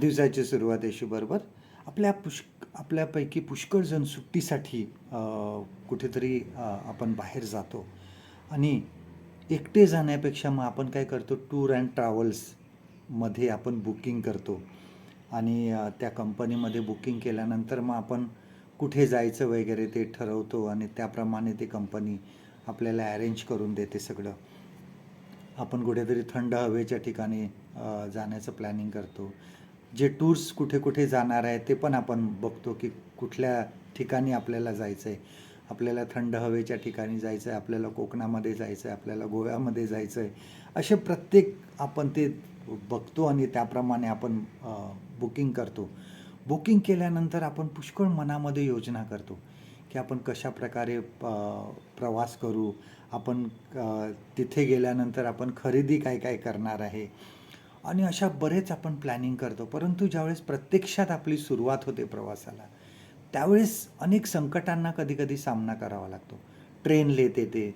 दिवसाची सुरुवात बरोबर आपल्या पुष्क आपल्यापैकी पुष्कळ जण सुट्टीसाठी कुठेतरी आपण बाहेर जातो. आणि एकटे जाण्यापेक्षा मग आपण काय करतो टूर अँड ट्रॅव्हल्समध्ये आपण बुकिंग करतो. आणि त्या कंपनीमध्ये बुकिंग केल्यानंतर मग आपण कुठे जायचं वगैरे ते ठरवतो आणि त्याप्रमाणे ती कंपनी आपल्याला अरेंज करून देते सगळं. आपण कुठेतरी थंड हवेच्या ठिकाणी जाण्याचं प्लॅनिंग करतो. जे टूर्स कुठे कुठे जाणार आहे ते पण आपण बघतो की कुठल्या ठिकाणी आपल्याला जायचं आहे आपल्याला थंड हवेच्या ठिकाणी जायचं आहे आपल्याला कोकणामध्ये जायचं आहे आपल्याला गोव्यामध्ये जायचं आहे असे प्रत्येक आपण ते बघतो आणि त्याप्रमाणे आपण बुकिंग करतो. बुकिंग केल्यानंतर आपण पुष्कळ मनामध्ये योजना करतो की आपण कशा प्रकारे प्रवास करू. आपण तिथे गेल्यानंतर आपण खरेदी काय काय करणार आहे? आणि अशा बरेच आपण प्लॅनिंग करतो. परंतु ज्यावेळेस प्रत्यक्षात आपली सुरुवात होते प्रवासाला त्यावेळेस अनेक संकटांना कधीकधी सामना करावा लागतो. ट्रेन लेट येते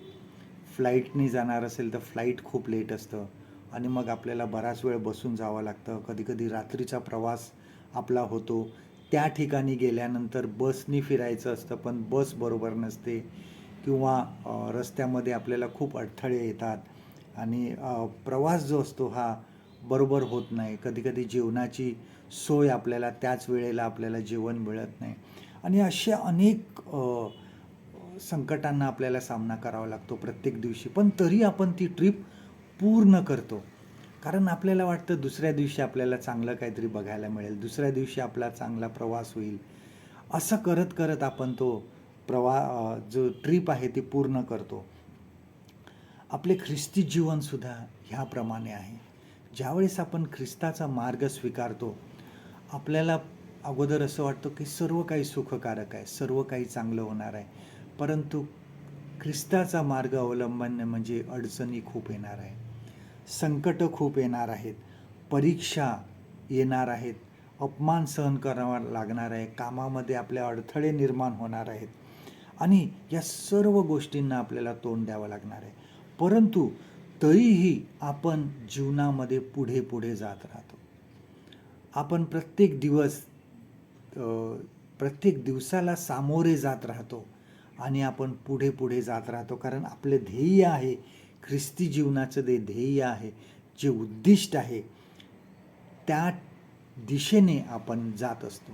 फ्लाईटनी जाणार असेल तर फ्लाईट खूप लेट असतं आणि मग आपल्याला बराच वेळ बसून जावं लागतं. कधीकधी रात्रीचा प्रवास आपला होतो. त्या ठिकाणी गेल्यानंतर बसनी फिरायचं असतं पण बस बरोबर नसते किंवा रस्त्यामध्ये आपल्याला खूप अडथळे येतात आणि प्रवास जो असतो हा बरोबर होत नाही. कधीकधी जेवणाची सोय आपल्याला त्याच वेळेला आपल्याला जेवण मिळत नाही. आणि अशा अनेक संकटांना आपल्याला सामना करावा लागतो प्रत्येक दिवशी. पण तरी आपण ती ट्रिप पूर्ण करतो. कारण आपल्याला वाटतं दुसऱ्या दिवशी आपल्याला चांगलं काहीतरी बघायला मिळेल. दुसऱ्या दिवशी आपला चांगला प्रवास होईल. असं करत करत आपण तो प्रवा जो ट्रिप आहे ती पूर्ण करतो. आपले ख्रिस्ती जीवनसुद्धा ह्याप्रमाणे आहे. ज्यावेळेस आपण ख्रिस्ताचा मार्ग स्वीकारतो आपल्याला अगोदर असं वाटतं की सर्व काही सुखकारक आहे सर्व काही चांगलं होणार आहे. परंतु ख्रिस्ताचा मार्ग अवलंबन म्हणजे अडचणी खूप येणार आहे संकटं खूप येणार आहेत परीक्षा येणार आहेत अपमान सहन करावा लागणार आहे कामामध्ये आपल्या अडथळे निर्माण होणार आहेत आणि या सर्व गोष्टींना आपल्याला तोंड द्यावं लागणार आहे. परंतु तरीही आपण जीवनामध्ये पुढे पुढे जात राहतो. आपण प्रत्येक दिवस प्रत्येक दिवसाला सामोरे जात राहतो आणि आपण पुढे पुढे जात राहतो. कारण आपलं ध्येय आहे ख्रिस्ती जीवनाचं जे ध्येय आहे जे उद्दिष्ट आहे त्या दिशेने आपण जात असतो.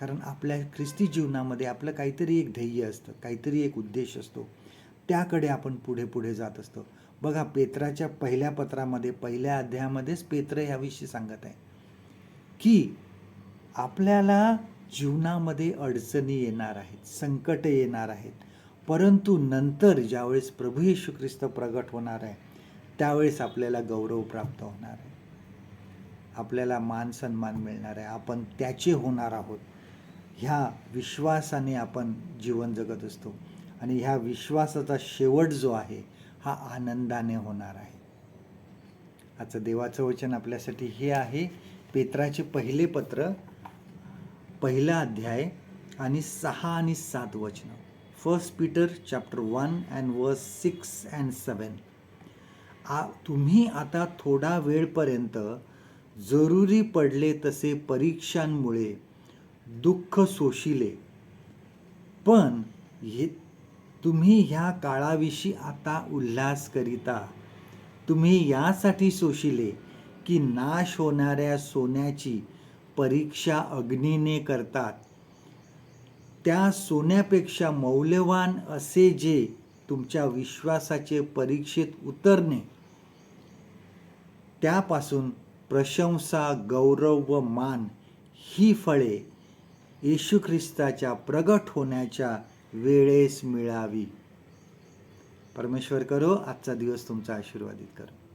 कारण आपल्या ख्रिस्ती जीवनामध्ये आपलं काहीतरी एक ध्येय असतं काहीतरी एक उद्देश असतो. त्याकडे आपण पुढे पुढे जात असतो. बघा पेत्राच्या पहिल्या पत्रामध्ये पहिल्या अध्यायामध्येच पेत्र याविषयी सांगत आहे की आपल्याला जीवनामध्ये अडचणी येणार आहेत संकट येणार आहेत. परंतु नंतर ज्यावेळेस प्रभू येशू ख्रिस्त प्रगट होणार आहे त्यावेळेस आपल्याला गौरव प्राप्त होणार आहे. आपल्याला मान सन्मान मिळणार आहे. आपण त्याचे होणार आहोत. ह्या विश्वासाने आपण जीवन जगत असतो. आणि ह्या विश्वासाचा शेवट जो आहे हा आनंदाने होणार आहे. आजचं देवाचं वचन आपल्यासाठी हे आहे. पेत्राचे पहिले पत्र पहिला अध्याय आणि सहा आणि सात वचनं. First Peter chapter one and verse six and seven आ तुम्ही आता थोडा वेळपर्यंत जरुरी पडले तसे परीक्षांमुळे दुःख सोशिले. पण हे तुम्ही ह्या काळाविषयी आता उल्हास करिता. तुम्ही यासाठी सोशिले की नाश होणाऱ्या सोन्याची परीक्षा अग्नीने करतात. त्या सोन्यापेक्षा मौल्यवान असे जे तुमच्या विश्वासाचे परीक्षेत उतरणे. त्यापासून प्रशंसा गौरव व मान ही फळे येशू ख्रिस्ताच्या प्रगट होण्याच्या वेळेस मिळावी. परमेश्वर करो आजचा दिवस तुमचा आशीर्वादित करो.